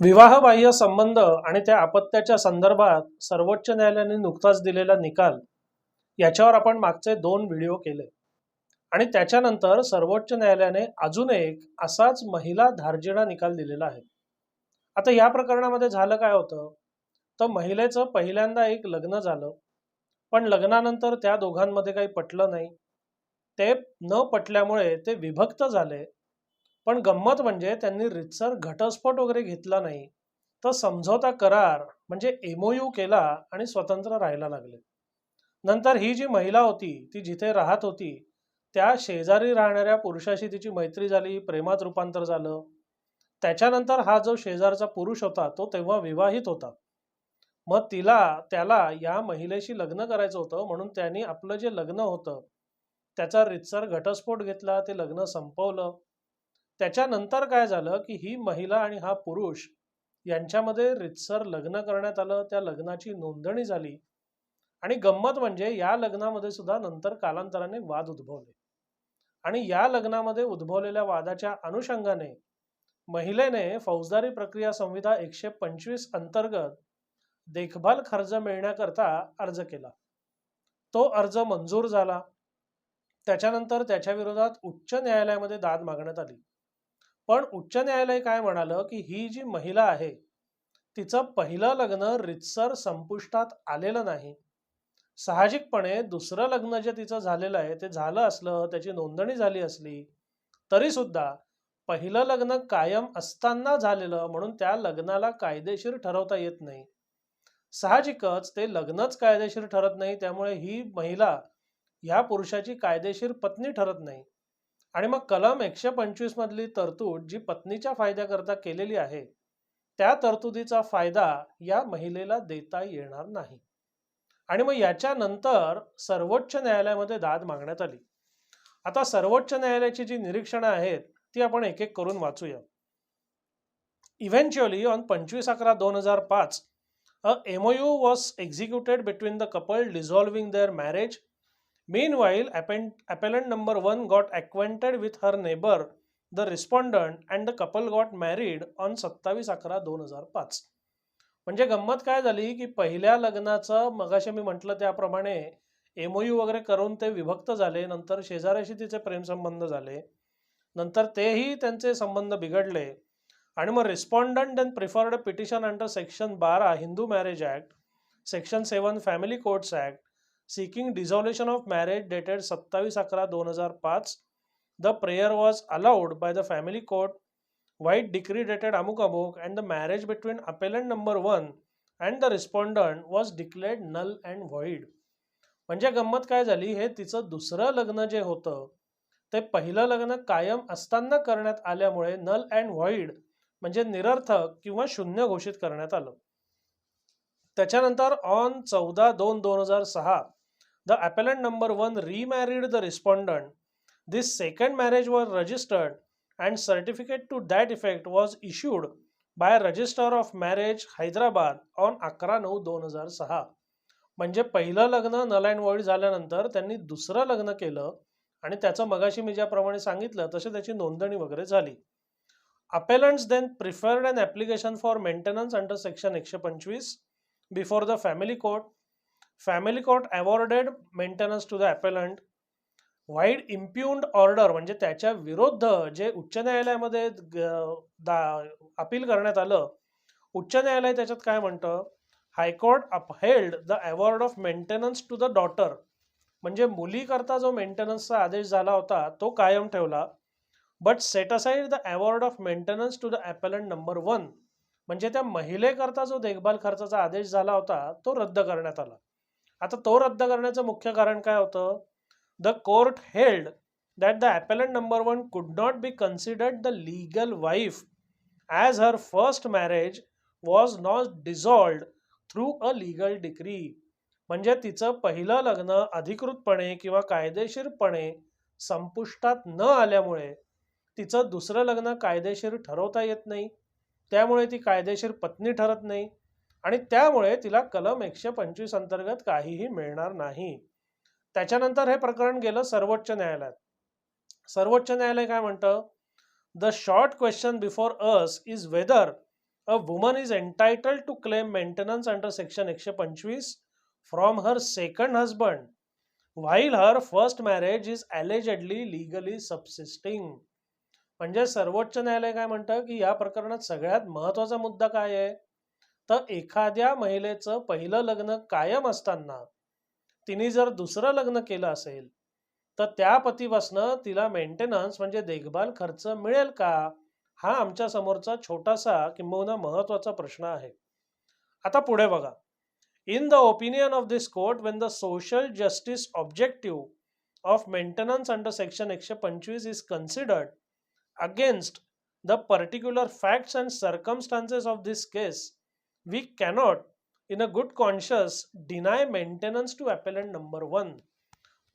विवाहबाह्य संबंध आणि त्या अपत्याच्या संदर्भात सर्वोच्च न्यायालयाने नुकताच दिलेला निकाल याच्यावर आपण मागचे दोन व्हिडिओ केले. आणि त्याच्यानंतर सर्वोच्च न्यायालयाने अजून एक असाच महिला धार्जिणा निकाल दिलेला आहे. आता या प्रकरणामध्ये झालं काय होतं? तर महिलेचं पहिल्यांदा एक लग्न झालं. पण लग्नानंतर त्या दोघांमध्ये काही पटलं नाही. ते न पटल्यामुळे ते विभक्त झाले. पण गंमत म्हणजे त्यांनी रितसर घटस्फोट वगैरे घेतला नाही. तर समझोता करार म्हणजे एमओयू केला आणि स्वतंत्र राहायला लागले. नंतर ही जी महिला होती ती जिथे राहत होती त्या शेजारी राहणाऱ्या पुरुषाशी तिची मैत्री झाली प्रेमात रूपांतर झालं. त्याच्यानंतर हा जो शेजारचा पुरुष होता तो तेव्हा विवाहित होता. मग तिला त्याला या महिलेशी लग्न करायचं होतं म्हणून त्यांनी आपलं जे लग्न होतं त्याचा रितसर घटस्फोट घेतला ते लग्न संपवलं. त्याच्यानंतर काय झालं की ही महिला आणि हा पुरुष यांच्यामध्ये रितसर लग्न करण्यात आलं. त्या लग्नाची नोंदणी झाली. आणि गंमत म्हणजे या लग्नामध्ये सुद्धा नंतर कालांतराने वाद उद्भवले. आणि या लग्नामध्ये उद्भवलेल्या वादाच्या अनुषंगाने महिलेने फौजदारी प्रक्रिया संहिता एकशे पंचवीस अंतर्गत देखभाल खर्च मिळण्याकरता अर्ज केला. तो अर्ज मंजूर झाला. त्याच्यानंतर त्याच्या विरोधात उच्च न्यायालयामध्ये दाद मागण्यात आली. पण उच्च न्यायालय काय म्हणालं की ही जी महिला आहे तिचं पहिलं लग्न रितसर संपुष्टात आलेलं नाही. साहजिकपणे दुसरं लग्न जे तिचं झालेलं आहे ते झालं असलं त्याची नोंदणी झाली असली तरी सुद्धा पहिलं लग्न कायम असताना झालेलं म्हणून त्या लग्नाला कायदेशीर ठरवता येत नाही. साहजिकच ते लग्नच कायदेशीर ठरत नाही त्यामुळे ही महिला ह्या पुरुषाची कायदेशीर पत्नी ठरत नाही. आणि मग कलम एकशे पंचवीस मधली तरतूद जी पत्नीच्या फायद्याकरता केलेली आहे त्या तरतुदीचा फायदा या महिलेला देता येणार नाही. आणि मग याच्यानंतर सर्वोच्च न्यायालयामध्ये दाद मागण्यात आली. आता सर्वोच्च न्यायालयाची जी निरीक्षणं आहेत ती आपण एक एक करून वाचूया. इव्हेंच्युअली ऑन पंचवीस अकरा दोन हजार पाच a MOU was executed between the couple dissolving their marriage Meanwhile, append- appellant number one got acquainted with her neighbor, the respondent, and the couple got married on सत्तावीस अकरा दोन हजार पाच. म्हणजे गंमत काय झाली की पहिल्या लग्नाचं मगाशी मी म्हटलं त्याप्रमाणे एमओयू वगैरे करून ते विभक्त झाले नंतर शेजाऱ्याशी तिचे प्रेमसंबंध झाले नंतर तेही त्यांचे संबंध बिघडले. आणि मग respondent and preferred petition under section बारा Hindu marriage act section seven family courts act seeking dissolution of marriage dated सत्तावीस अकरा दोन हजार पाच. The prayer was allowed by the family court vide decree dated अमुक अमुक and the marriage between appellant number one and the respondent was declared null and void म्हणजे गंमत काय झाली? हे तिचं दुसरं लग्न जे होतं ते पहिलं लग्न कायम असताना करण्यात आल्यामुळे नल अँड व्हाईड म्हणजे निरर्थक किंवा शून्य घोषित करण्यात आलं. त्याच्यानंतर ऑन चौदा दोन दोन हजार सहा द appellant number one remarried the respondent. This second marriage was registered and certificate to that effect was issued by registrar of marriage Hyderabad on अकरा नऊ दोन हजार सहा म्हणजे पहिलं लग्न नल अँड वॉइड झाल्यानंतर त्यांनी दुसरं लग्न केलं आणि त्याचं मगाशी मी ज्याप्रमाणे सांगितलं तसे त्याची नोंदणी वगैरे झाली appellants then preferred and application for maintenance under section एकशे पंचवीस before the family court family court awarded maintenance to the appellant vide impugned order म्हणजे त्याच्या विरुद्ध जे उच्च न्यायालयामध्ये दा अपील करण्यात आलं उच्च न्यायालय त्याच्यात काय म्हणतं? High court upheld the award of maintenance to the daughter. म्हणजे मुलीकरता जो मेंटेनन्सचा आदेश झाला होता तो कायम ठेवला. But set aside the award of maintenance to the appellant number one. म्हणजे त्या महिलेकरता जो देखभाल खर्चाचा आदेश झाला होता तो रद्द करण्यात आला. आता तो रद्द करण्याचं मुख्य कारण काय होतं? The court held that the appellant number one could not be considered the legal wife as her first marriage was not dissolved through a legal degree म्हणजे तिचं पहिलं लग्न अधिकृतपणे किंवा कायदेशीरपणे संपुष्टात न आल्यामुळे तिचं दुसरं लग्न कायदेशीर ठरवता येत नाही. त्यामुळे ती कायदेशीर पत्नी ठरत नाही. आणि त्यामुळे तिला कलम एकशे पंचवीस अंतर्गत काहीही मिळणार नाही. त्याच्यानंतर हे प्रकरण गेलं सर्वोच्च न्यायालयात. सर्वोच्च न्यायालय काय म्हणतं? The short question before us is whether a woman is entitled to claim maintenance under section एकशे पंचवीस from her second husband while her first marriage is allegedly legally subsisting म्हणजे सर्वोच्च न्यायालय काय म्हणतं? की या प्रकरणात सगळ्यात महत्त्वाचा मुद्दा काय आहे? तर एखाद्या महिलेचं पहिलं लग्न कायम असताना तिने जर दुसरं लग्न केलं असेल तर त्या पतीपासनं तिला मेंटेनन्स म्हणजे देखभाल खर्च मिळेल का? हा आमच्या समोरचा छोटासा किंबहुना महत्त्वाचा प्रश्न आहे. आता पुढे बघा. In the opinion of this court when the social justice objective of maintenance under section एकशे पंचवीस is considered against the particular facts and circumstances of this case we cannot in a good conscience deny maintenance to appellant number one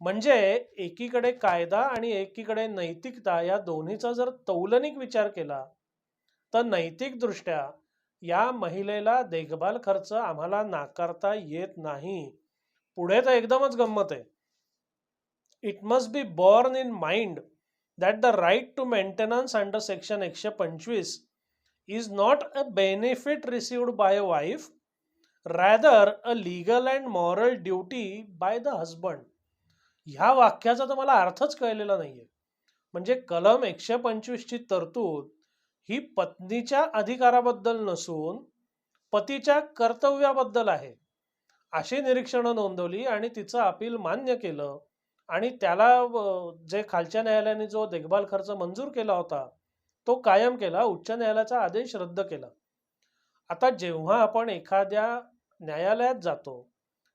म्हणजे एकीकडे कायदा आणि एकीकडे नैतिकता या दोन्हीचा जर तौलनिक विचार केला तर नैतिकदृष्ट्या या महिलेला देखभाल खर्च आम्हाला नाकारता येत नाही. पुढे तर एकदमच गंमत आहे. It must be borne in mind that the right to maintenance under section एकशे पंचवीस is not a benefit received by a wife rather a legal and moral duty by the husband. ह्या वाक्याचा तर मला अर्थच कळलेला नाहीये म्हणजे कलम एकशे पंचवीसची तरतूद ही पत्नीच्या अधिकाराबद्दल नसून पतीच्या कर्तव्याबद्दल आहे अशी निरीक्षणं नोंदवली आणि तिचं अपील मान्य केलं आणि त्याला जे खालच्या न्यायालयाने जो देखभाल खर्च मंजूर केला होता तो कायम केला उच्च न्यायालयाचा आदेश रद्द केला. आता जेव्हा आपण एखाद्या न्यायालयात जातो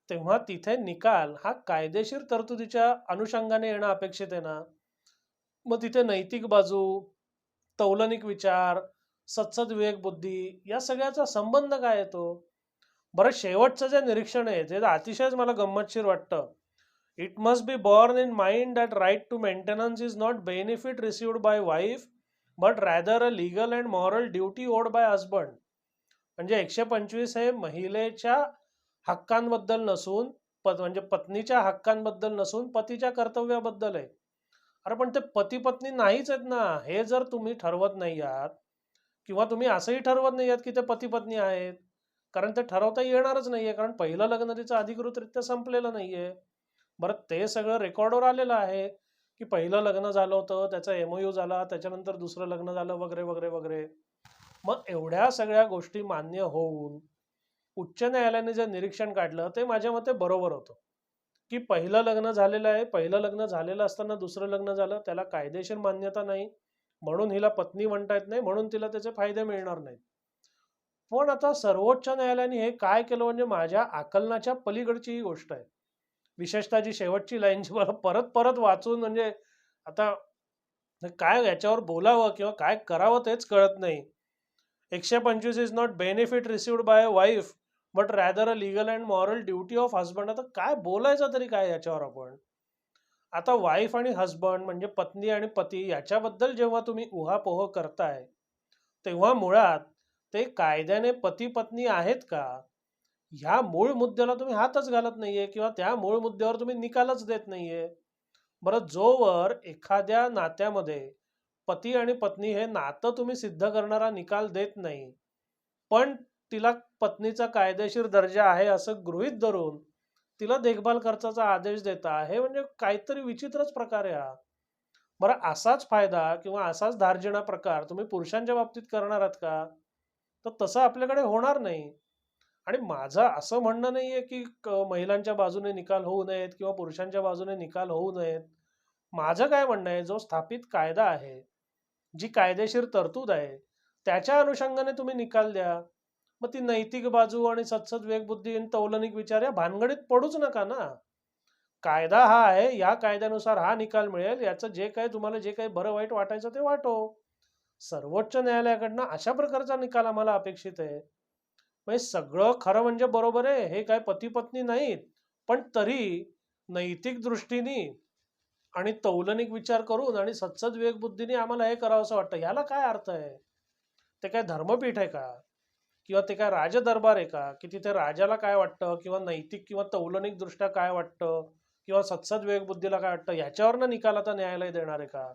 तेव्हा तिथे निकाल हा कायदेशीर तरतुदीच्या अनुषंगाने येणं अपेक्षित आहे ना? मग तिथे नैतिक बाजू तौलनिक विचार सत्सद विवेक बुद्धी या सगळ्याचा संबंध काय येतो? बरं शेवटचं जे निरीक्षण आहे ते अतिशयच मला गंमतशीर वाटतं. It must be borne in mind that right to maintenance is not benefit received by wife but rather a legal and moral duty owed by husband म्हणजे एकशे पंचवीस हे महिलेच्या हक्कांबद्दल नसून पत म्हणजे पत्नीच्या हक्कांबद्दल नसून पतीच्या कर्तव्याबद्दल आहे. अरे पण ते पती पत्नी नाहीच आहेत ना. हे जर तुम्ही ठरवत नाही आहात किंवा तुम्ही असंही ठरवत नाही आहात की ते पती पत्नी आहेत कारण ते ठरवता येणारच नाहीये कारण पहिलं लग्न तिचं अधिकृतरित्या संपलेलं नाहीये. बरं ते सगळं रेकॉर्डवर आलेलं आहे. की पहिलं लग्न झालं होतं त्याचा एमओयू झाला त्याच्यानंतर दुसरं लग्न झालं वगैरे वगैरे वगैरे. मग एवढ्या सगळ्या गोष्टी मान्य होऊन उच्च न्यायालयाने जे निरीक्षण काढलं ते माझ्या मते बरोबर होतं. की पहिलं लग्न झालेलं आहे पहिलं लग्न झालेलं असताना दुसरं लग्न झालं त्याला कायदेशीर मान्यता नाही म्हणून हिला पत्नी म्हणता येत नाही म्हणून तिला त्याचे फायदे मिळणार नाहीत. पण आता सर्वोच्च न्यायालयाने हे काय केलं म्हणजे माझ्या आकलनाच्या पलीकडची ही गोष्ट आहे. विशेषतः जी शेवटची लाईन जी मला परत परत वाचून म्हणजे आता काय याच्यावर बोलावं किंवा काय करावं तेच कळत नाही. एकशे पंचवीस is not benefit received by a wife but rather a legal and moral duty of husband आता काय बोलायचं तरी काय याच्यावर आपण? आता वाईफ आणि हजबंड म्हणजे पत्नी आणि पती याच्याबद्दल जेव्हा तुम्ही उहापोह करताय तेव्हा मुळात ते कायद्याने पती पत्नी आहेत का? ह्या मूळ मुद्द्याला तुम्ही हातच घालत नाहीये किंवा त्या मूळ मुद्द्यावर तुम्ही निकालच देत नाहीये. बरं जोवर एखाद्या नात्यामध्ये पती आणि पत्नी हे नातं तुम्ही सिद्ध करणारा निकाल देत नाही पण तिला पत्नीचा कायदेशीर दर्जा आहे असं गृहित धरून तिला देखभाल खर्चाचा आदेश देता हे म्हणजे काहीतरी विचित्रच प्रकार आहे हा. बरं असाच फायदा किंवा असाच धार्जिणा प्रकार तुम्ही पुरुषांच्या बाबतीत करणार आहात का? तर तसं आपल्याकडे होणार नाही. आणि माझं असं म्हणणं नाहीये की महिलांच्या बाजूने निकाल होऊ नयेत किंवा पुरुषांच्या बाजूने निकाल होऊ नयेत. माझं काय म्हणणं आहे जो स्थापित कायदा आहे जी कायदेशीर तरतूद आहे त्याच्या अनुषंगाने तुम्ही निकाल द्या. मग ती नैतिक बाजू आणि सत्सद वेगबुद्धी आणि तौलनिक विचार या भानगडीत पडूच नका ना. कायदा हा आहे या कायद्यानुसार हा निकाल मिळेल याचं जे काही तुम्हाला जे काही बरं वाईट वाटायचं ते वाटो. सर्वोच्च न्यायालयाकडनं अशा प्रकारचा निकाल आम्हाला अपेक्षित आहे. म्हणजे सगळं खरं म्हणजे बरोबर आहे. हे काय पती पत्नी नाहीत. पण तरी नैतिक दृष्टीने आणि तौलनिक विचार करून आणि सत्सद विवेकबुद्धीने आम्हाला हे करावं असं वाटतं. याला काय अर्थ आहे? ते काय धर्मपीठ आहे का? किंवा ते काय राजदरबार आहे का? की तिथे राजाला काय वाटतं? किंवा नैतिक किंवा तौलनिक दृष्ट्या काय वाटतं? किंवा सत्सद विवेकबुद्धीला काय वाटतं? याच्यावरनं निकाल आता न्यायालय देणार आहे का?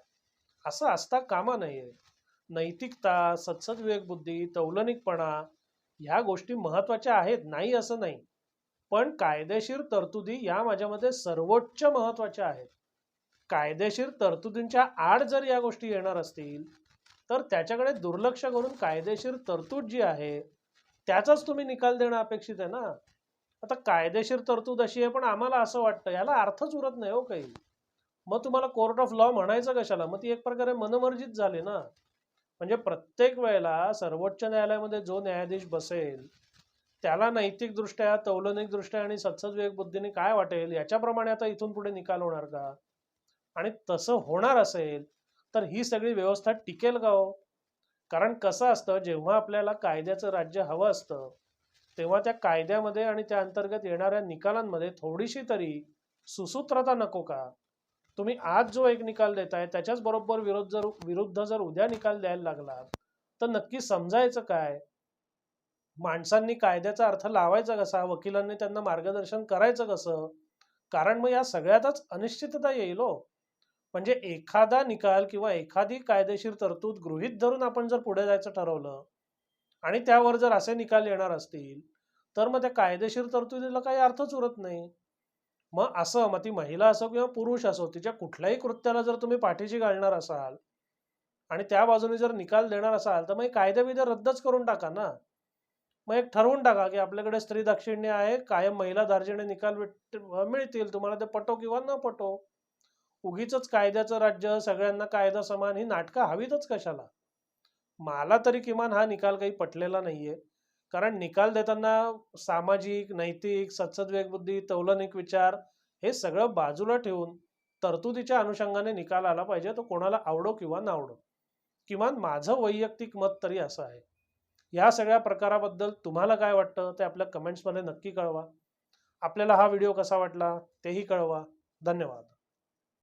असं असता कामा नये. नैतिकता सत्सद विवेकबुद्धी तौलनिकपणा ह्या गोष्टी महत्त्वाच्या आहेत नाही असं नाही. पण कायदेशीर तरतुदी या माझ्यामध्ये सर्वोच्च महत्त्वाच्या आहेत. कायदेशीर तरतुदींच्या आड जर या गोष्टी येणार असतील तर त्याच्याकडे दुर्लक्ष करून कायदेशीर तरतूद जी आहे त्याचाच तुम्ही निकाल देणं अपेक्षित आहे ना? आता कायदेशीर तरतूद अशी आहे पण आम्हाला असं वाटतं याला अर्थच उरत नाही हो काही. मग तुम्हाला कोर्ट ऑफ लॉ म्हणायचं कशाला? मग ती एक प्रकारे मनमर्जित झाली ना? म्हणजे प्रत्येक वेळेला सर्वोच्च न्यायालयामध्ये जो न्यायाधीश बसेल त्याला नैतिकदृष्ट्या तौलनिकदृष्ट्या आणि सत्सद विवेक बुद्धीने काय वाटेल याच्याप्रमाणे आता इथून पुढे निकाल होणार का? आणि तसं होणार असेल तर ही सगळी व्यवस्था टिकेल का हो? कारण कसं असतं जेव्हा आपल्याला कायद्याचं राज्य हवं असतं तेव्हा त्या कायद्यामध्ये आणि त्या अंतर्गत येणाऱ्या निकालांमध्ये थोडीशी तरी सुसूत्रता नको का? तुम्ही आज जो एक निकाल देताय त्याच्याच बरोबर विरोध जर विरुद्ध जर उद्या निकाल द्यायला लागला तर नक्की समजायचं काय? माणसांनी कायद्याचा अर्थ लावायचा कसा? वकिलांनी त्यांना मार्गदर्शन करायचं कसं? कारण मग या सगळ्यातच अनिश्चितता येईल हो. म्हणजे एखादा निकाल किंवा एखादी कायदेशीर तरतूद गृहीत धरून आपण जर पुढे जायचं ठरवलं आणि त्यावर जर असे निकाल येणार असतील तर मग त्या कायदेशीर तरतुदीला काही अर्थच उरत नाही. मग असं मग ती महिला असो किंवा पुरुष असो तिच्या कुठल्याही कृत्याला जर तुम्ही पाठीशी घालणार असाल आणि त्या बाजूने जर निकाल देणार असाल तर मग कायदेविद्या रद्दच करून टाका ना. मग एक ठरवून टाका की आपल्याकडे स्त्री दाक्षिण्य आहे कायम महिला दार्जिने निकाल मिळतील तुम्हाला ते पटो किंवा न पटो. उगीच कायद्याचं राज्य सगळ्यांना कायदा समान ही नाटकं हवीतच कशाला? मला तरी किमान हा निकाल काही पटलेला नाहीये. कारण निकाल देताना सामाजिक नैतिक सत्सद्वेगबुद्धी तौलनिक विचार हे सगळं बाजूला ठेवून तरतुदीच्या अनुषंगाने निकाल आला पाहिजे तो कोणाला आवडो किंवा नावडो. किमान माझं वैयक्तिक मत तरी असं आहे. या सगळ्या प्रकाराबद्दल तुम्हाला काय वाटतं ते आपल्या कमेंट्समध्ये नक्की कळवा. आपल्याला हा व्हिडिओ कसा वाटला तेही कळवा. धन्यवाद.